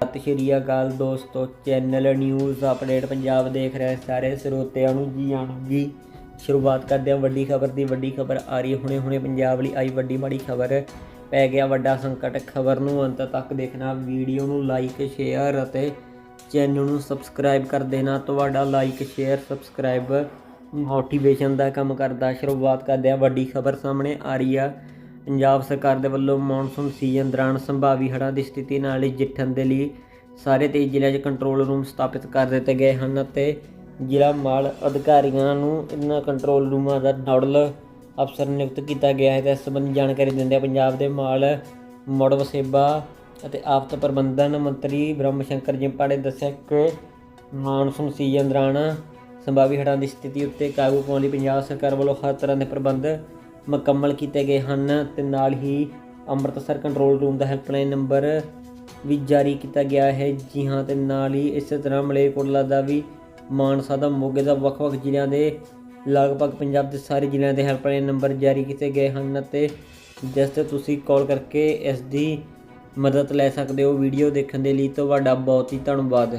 ਸਤਿ ਸ਼੍ਰੀ ਅਕਾਲ ਦੋਸਤੋ, channel news update Punjab ਦੇਖ ਰਹੇ ਸਾਰੇ ਸਰੋਤਿਆਂ ਨੂੰ ਜੀ ਆਣ ਜੀ। ਸ਼ੁਰੂਆਤ ਕਰਦੇ ਹਾਂ ਵੱਡੀ ਖਬਰ ਦੀ, ਵੱਡੀ ਖਬਰ ਆ ਰਹੀ ਹੁਣੇ ਹੁਣੇ ਪੰਜਾਬ ਲਈ ਆਈ ਵੱਡੀ ਮਾੜੀ ਖਬਰ। ਪੈ ਗਿਆ ਵੱਡਾ ਸੰਕਟ। ਖਬਰ ਨੂੰ ਅੰਤ ਤੱਕ ਦੇਖਣਾ, ਵੀਡੀਓ ਨੂੰ ਲਾਈਕ ਸ਼ੇਅਰ ਅਤੇ ਚੈਨਲ ਨੂੰ ਸਬਸਕ੍ਰਾਈਬ ਕਰ ਦੇਣਾ। ਤੁਹਾਡਾ ਲਾਈਕ ਸ਼ੇਅਰ ਸਬਸਕ੍ਰਾਈਬ ਮੋਟੀਵੇਸ਼ਨ ਦਾ ਕੰਮ ਕਰਦਾ। ਸ਼ੁਰੂਆਤ ਕਰਦੇ ਹਾਂ ਵੱਡੀ ਖਬਰ ਸਾਹਮਣੇ ਆ ਰਹੀ ਆ। ਪੰਜਾਬ ਸਰਕਾਰ ਦੇ ਵੱਲੋਂ ਮੌਨਸੂਨ ਸੀਜ਼ਨ ਦੌਰਾਨ ਸੰਭਾਵੀ ਹੜ੍ਹਾਂ ਦੀ ਸਥਿਤੀ ਨਾਲ ਨਜਿੱਠਣ ਦੇ ਲਈ ਸਾਰੇ 23 ਜ਼ਿਲ੍ਹਿਆਂ 'ਚ ਕੰਟਰੋਲ ਰੂਮ ਸਥਾਪਿਤ ਕਰ ਦਿੱਤੇ ਗਏ ਹਨ ਅਤੇ ਜ਼ਿਲ੍ਹਾ ਮਾਲ ਅਧਿਕਾਰੀਆਂ ਨੂੰ ਇਹਨਾਂ ਕੰਟਰੋਲ ਰੂਮਾਂ ਦਾ ਨੋਡਲ ਅਫਸਰ ਨਿਯੁਕਤ ਕੀਤਾ ਗਿਆ ਹੈ। ਤੇ ਇਸ ਸੰਬੰਧੀ ਜਾਣਕਾਰੀ ਦਿੰਦੇ ਪੰਜਾਬ ਦੇ ਮਾਲ, ਮੁੜ ਵਸੇਬਾ ਅਤੇ ਆਫਤ ਪ੍ਰਬੰਧਨ ਮੰਤਰੀ ਬ੍ਰਹਮ ਸ਼ੰਕਰ ਜਿੰਪਾ ਨੇ ਦੱਸਿਆ ਕਿ ਮਾਨਸੂਨ ਸੀਜ਼ਨ ਦੌਰਾਨ ਸੰਭਾਵੀ ਹੜ੍ਹਾਂ ਦੀ ਸਥਿਤੀ ਉੱਤੇ ਕਾਬੂ ਪਾਉਣ ਲਈ ਪੰਜਾਬ ਸਰਕਾਰ ਵੱਲੋਂ ਹਰ ਤਰ੍ਹਾਂ ਦੇ ਪ੍ਰਬੰਧ ਮੁਕੰਮਲ ਕੀਤੇ ਗਏ ਹਨ ਤੇ ਨਾਲ ਹੀ ਅੰਮ੍ਰਿਤਸਰ ਕੰਟਰੋਲ ਰੂਮ ਦਾ ਹੈਲਪਲਾਈਨ ਨੰਬਰ ਵੀ ਜਾਰੀ ਕੀਤਾ ਗਿਆ ਹੈ। ਜੀ ਹਾਂ, ਤੇ ਨਾਲ ਹੀ ਇਸੇ ਤਰ੍ਹਾਂ ਮਲੇਰਕੋਟਲਾ ਦਾ ਵੀ ਮਾਨਸਾ ਦਾ ਮੋਗੇ ਦਾ ਵੱਖ-ਵੱਖ ਜ਼ਿਲ੍ਹਿਆਂ ਦੇ ਲਗਭਗ ਪੰਜਾਬ ਦੇ ਸਾਰੇ ਜ਼ਿਲ੍ਹਿਆਂ ਦੇ ਹੈਲਪਲਾਈਨ ਨੰਬਰ ਜਾਰੀ ਕੀਤੇ ਗਏ ਹਨ ਅਤੇ ਜਿਸ ਤੇ ਤੁਸੀਂ ਕਾਲ ਕਰਕੇ ਇਸ ਦੀ ਮਦਦ ਲੈ ਸਕਦੇ ਹੋ। ਵੀਡੀਓ ਦੇਖਣ ਦੇ ਲਈ ਤੁਹਾਡਾ ਬਹੁਤ ਹੀ ਧੰਨਵਾਦ।